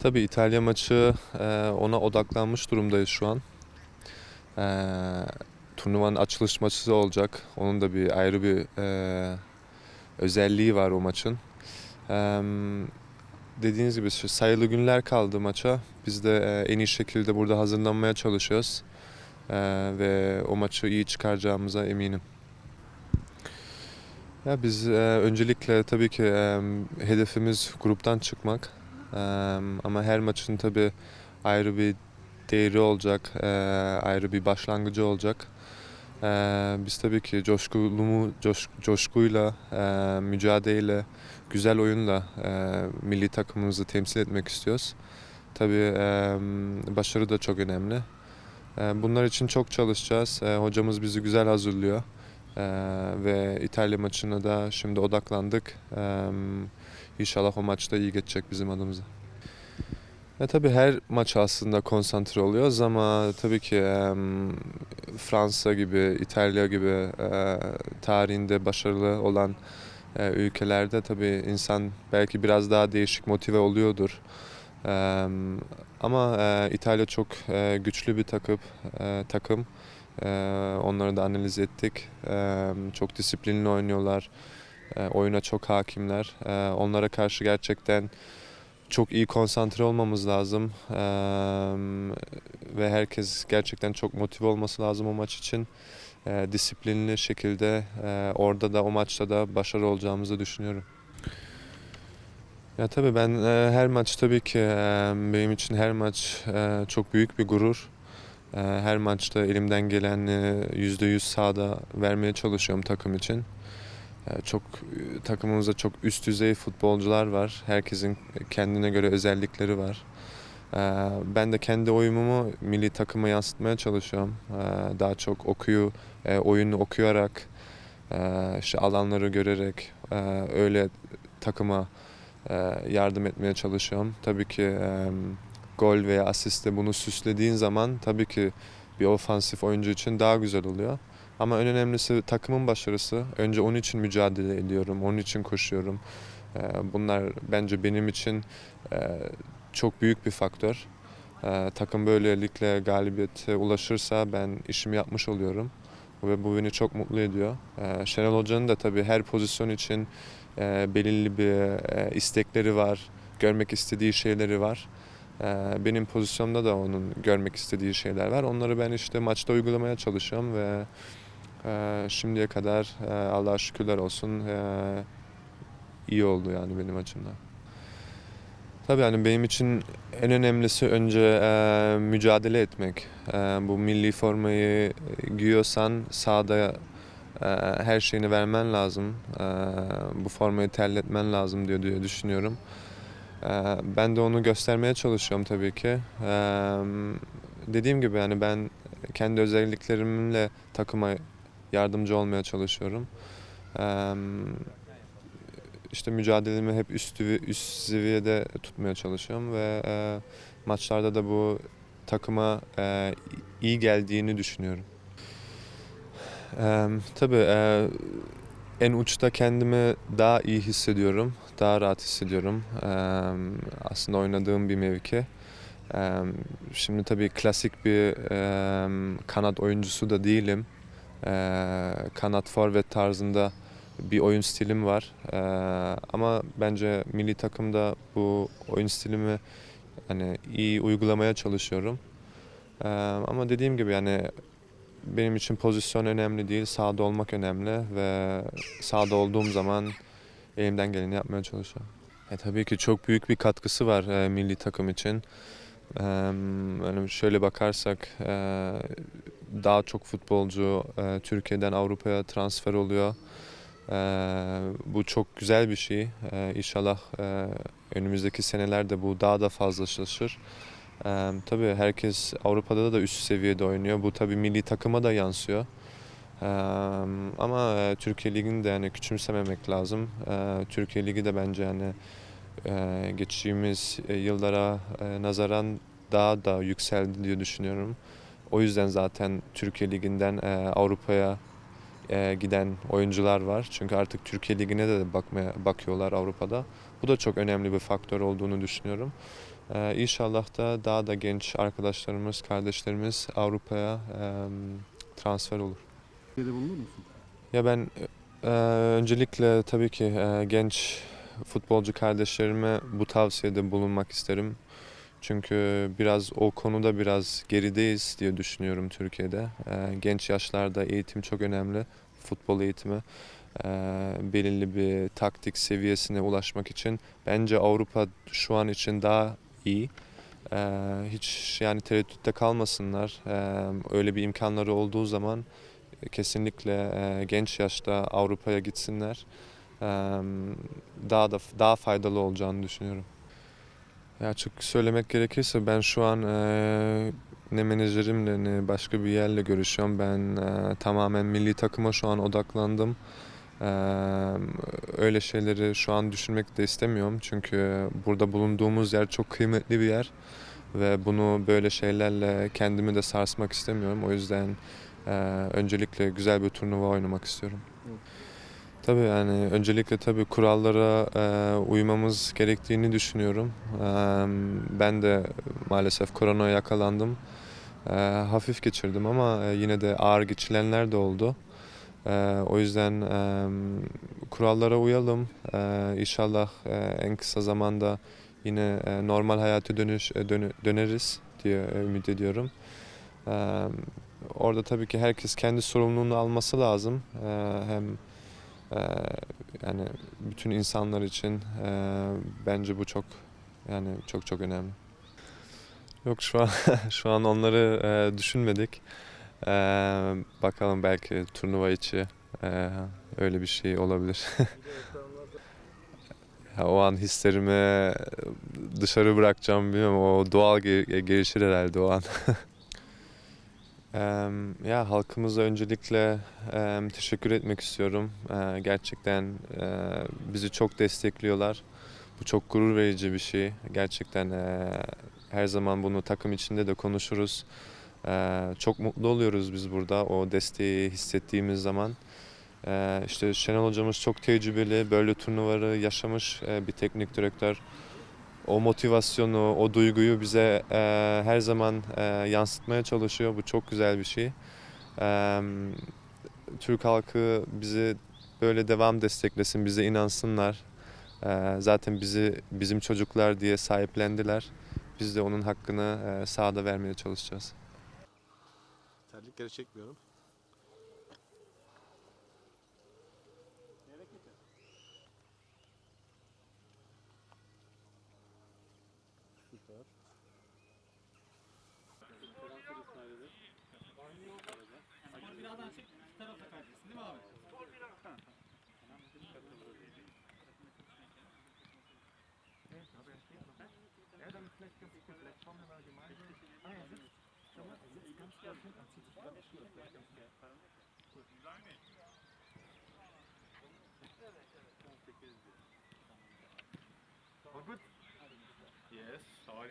Tabii İtalya maçı e, ona odaklanmış durumdayız şu an. E, turnuvanın açılış maçı olacak. Onun da bir ayrı bir e, özelliği var o maçın. Dediğiniz gibi sayılı günler kaldı maça. Biz de en iyi şekilde burada hazırlanmaya çalışıyoruz. Ve o maçı iyi çıkaracağımıza eminim. Ya biz e, öncelikle tabii ki e, hedefimiz gruptan çıkmak. E, ama her maçın tabii ayrı bir değeri olacak, e, ayrı bir başlangıcı olacak. E, biz tabii ki coşkulu, coş, coşkuyla, e, mücadeleyle, güzel oyunla e, milli takımımızı temsil etmek istiyoruz. Tabii e, başarı da çok önemli. E, bunlar için çok çalışacağız. E, hocamız bizi güzel hazırlıyor. Ee, ve İtalya maçına da şimdi odaklandık. Ee, inşallah o maçta iyi geçecek bizim adımıza. Ya tabii her maç aslında konsantre oluyoruz ama tabii ki em, Fransa gibi, İtalya gibi e, tarihinde başarılı olan e, ülkelerde tabii insan belki biraz daha değişik motive oluyordur. Em, ama e, İtalya çok e, güçlü bir takım, e, takım. Ee, onları da analiz ettik. Ee, çok disiplinli oynuyorlar. Ee, oyuna çok hakimler. Ee, onlara karşı gerçekten çok iyi konsantre olmamız lazım. Ee, ve herkes gerçekten çok motive olması lazım o maç için. Ee, disiplinli şekilde e, orada da o maçta da başarılı olacağımızı düşünüyorum. Ya tabii ben e, her maç tabii ki e, benim için her maç e, çok büyük bir gurur. Ee, Her maçta elimden geleni %100 sahada vermeye çalışıyorum takım için. Ee, Çok takımımızda çok üst düzey futbolcular var. Herkesin kendine göre özellikleri var. Ee, Ben de kendi oyunumu milli takıma yansıtmaya çalışıyorum. Ee, Daha çok okuyu, e, oyunu okuyarak, e, işte alanları görerek e, öyle takıma e, yardım etmeye çalışıyorum. Tabii ki e, gol veya asiste bunu süslediğin zaman tabii ki bir ofansif oyuncu için daha güzel oluyor. Ama en önemlisi takımın başarısı. Önce onun için mücadele ediyorum, onun için koşuyorum. Ee, Bunlar bence benim için e, çok büyük bir faktör. Ee, Takım böylelikle galibiyete ulaşırsa ben işimi yapmış oluyorum. Ve bu beni çok mutlu ediyor. Ee, Şenol Hoca'nın da tabii her pozisyon için e, belirli bir e, istekleri var, görmek istediği şeyleri var. Benim pozisyonumda da onun görmek istediği şeyler var. Onları ben işte maçta uygulamaya çalışıyorum ve e, şimdiye kadar e, Allah'a şükürler olsun e, iyi oldu yani benim açımdan. Tabii yani benim için en önemlisi önce e, mücadele etmek. E, bu milli formayı giyiyorsan sahada e, her şeyini vermen lazım. E, bu formayı terletmen lazım diyor diye düşünüyorum. Ee, Ben de onu göstermeye çalışıyorum tabii ki. Ee, Dediğim gibi yani ben kendi özelliklerimle takıma yardımcı olmaya çalışıyorum. Ee, İşte mücadelemi hep üst, üst seviyede tutmaya çalışıyorum ve e, maçlarda da bu takıma e, iyi geldiğini düşünüyorum. Ee, Tabii e, en uçta kendimi daha iyi hissediyorum, daha rahat hissediyorum. Aslında oynadığım bir mevki. Şimdi tabii klasik bir e, kanat oyuncusu da değilim. Kanat forvet tarzında bir oyun stilim var. Ama bence milli takımda bu oyun stilimi hani iyi uygulamaya çalışıyorum. Ama dediğim gibi yani benim için pozisyon önemli değil, sahada olmak önemli ve sahada olduğum zaman elimden geleni yapmaya çalışıyorum. E, tabii ki çok büyük bir katkısı var e, milli takım için. E, yani şöyle bakarsak e, daha çok futbolcu e, Türkiye'den Avrupa'ya transfer oluyor. E, bu çok güzel bir şey. E, inşallah e, önümüzdeki senelerde bu daha da fazlalaşır. Ee, tabii herkes Avrupa'da da üst seviyede oynuyor. Bu tabii milli takıma da yansıyor. Ee, ama e, Türkiye Ligi'ni de yani küçümsememek lazım. Ee, Türkiye Ligi de bence yani e, geçtiğimiz e, yıllara e, nazaran daha da yükseldi diye düşünüyorum. O yüzden zaten Türkiye Ligi'nden e, Avrupa'ya e, giden oyuncular var. Çünkü artık Türkiye Ligi'ne de bakmaya bakıyorlar Avrupa'da. Bu da çok önemli bir faktör olduğunu düşünüyorum. Ee, inşallah da daha da genç arkadaşlarımız, kardeşlerimiz Avrupa'ya em, transfer olur. Türkiye'de bulunur musun? Ya ben e, öncelikle tabii ki e, genç futbolcu kardeşlerime bu tavsiyede bulunmak isterim. Çünkü biraz o konuda biraz gerideyiz diye düşünüyorum Türkiye'de. E, genç yaşlarda eğitim çok önemli. Futbol eğitimi. E, belirli bir taktik seviyesine ulaşmak için bence Avrupa şu an için daha iyi. E, hiç yani tereddütte kalmasınlar. Öyle bir imkanları olduğu zaman kesinlikle e, genç yaşta Avrupa'ya gitsinler. Daha da daha faydalı olacağını düşünüyorum. Ya açık söylemek gerekirse ben şu an e, ne menajerimle ne başka bir yerle görüşüyorum. Ben e, tamamen milli takıma şu an odaklandım. E, öyle şeyleri şu an düşünmek de istemiyorum. Çünkü burada bulunduğumuz yer çok kıymetli bir yer. Ve bunu böyle şeylerle kendimi de sarsmak istemiyorum. O yüzden ee, öncelikle güzel bir turnuva oynamak istiyorum. Evet. Tabii yani öncelikle tabii kurallara e, uymamız gerektiğini düşünüyorum. Ee, ben de maalesef koronaya yakalandım. Ee, hafif geçirdim ama e, yine de ağır geçilenler de oldu. Ee, o yüzden e, kurallara uyalım. Ee, inşallah e, en kısa zamanda yine e, normal hayata dönüş e, dönü- döneriz diye e, ümit ediyorum. Ee, orada tabii ki herkes kendi sorumluluğunu alması lazım. Ee, hem e, yani bütün insanlar için e, bence bu çok yani çok çok önemli. Yok şu an şu an onları e, düşünmedik. Ee, bakalım belki turnuva içi e, öyle bir şey olabilir. Ya o an hislerimi dışarı bırakacağım bilmiyorum. O doğal ge- gelişir herhalde o an. Ya halkımıza öncelikle teşekkür etmek istiyorum. Gerçekten bizi çok destekliyorlar. Bu çok gurur verici bir şey. Gerçekten her zaman bunu takım içinde de konuşuruz. Çok mutlu oluyoruz biz burada o desteği hissettiğimiz zaman. İşte Şenol hocamız çok tecrübeli, böyle turnuvaları yaşamış bir teknik direktör. O motivasyonu, o duyguyu bize eee, her zaman eee, yansıtmaya çalışıyor. Bu çok güzel bir şey. Eee, Türk halkı bizi böyle devam desteklesin, bize inansınlar. Eee, zaten bizi bizim çocuklar diye sahiplendiler. Biz de onun hakkını eee, sahada vermeye çalışacağız. Terlikleri çekmiyorum. Süper. Yes, how Yes, sorry.